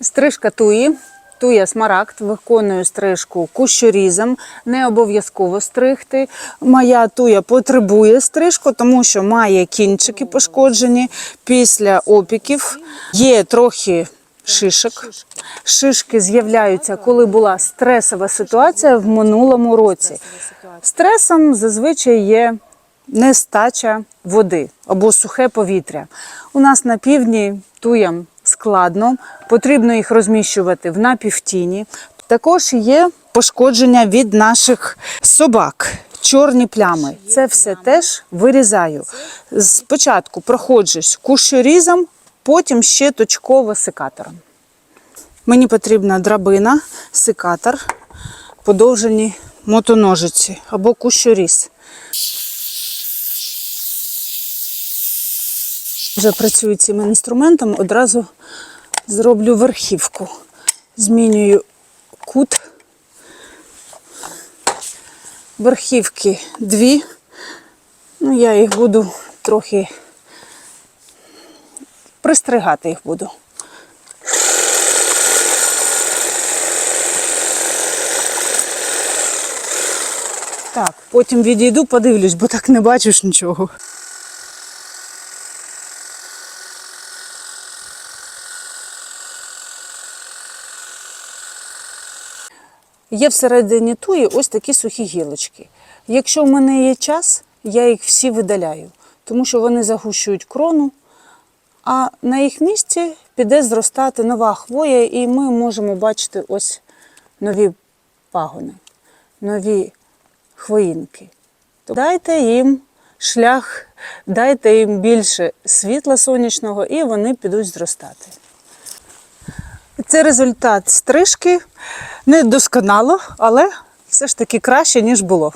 Стрижка туї. Туя смарагд, виконую стрижку кущорізом, не обов'язково стригти. Моя туя потребує стрижку, тому що має кінчики пошкоджені після опіків. Є трохи шишок. Шишки з'являються, коли була стресова ситуація в минулому році. Стресом зазвичай є нестача води або сухе повітря. У нас на півдні туям складно, потрібно їх розміщувати в напівтіні. Також є пошкодження від наших собак. Чорні плями. Це все теж вирізаю. Спочатку проходжусь кущорізом, потім ще точково секатором. Мені потрібна драбина, секатор, подовжені мотоножиці або кущоріз. Вже працюю цим інструментом, одразу зроблю верхівку. Змінюю кут. Верхівки дві. Ну, я їх буду трохи пристригати їх буду. Так, потім відійду, подивлюсь, бо так не бачиш нічого. Є всередині туї ось такі сухі гілочки. Якщо в мене є час, я їх всі видаляю, тому що вони загущують крону, а на їх місці піде зростати нова хвоя, і ми можемо бачити ось нові пагони, нові хвоїнки. Дайте їм шлях, дайте їм більше світла сонячного, і вони підуть зростати. Це результат стрижки. Не досконало, але все ж таки краще, ніж було.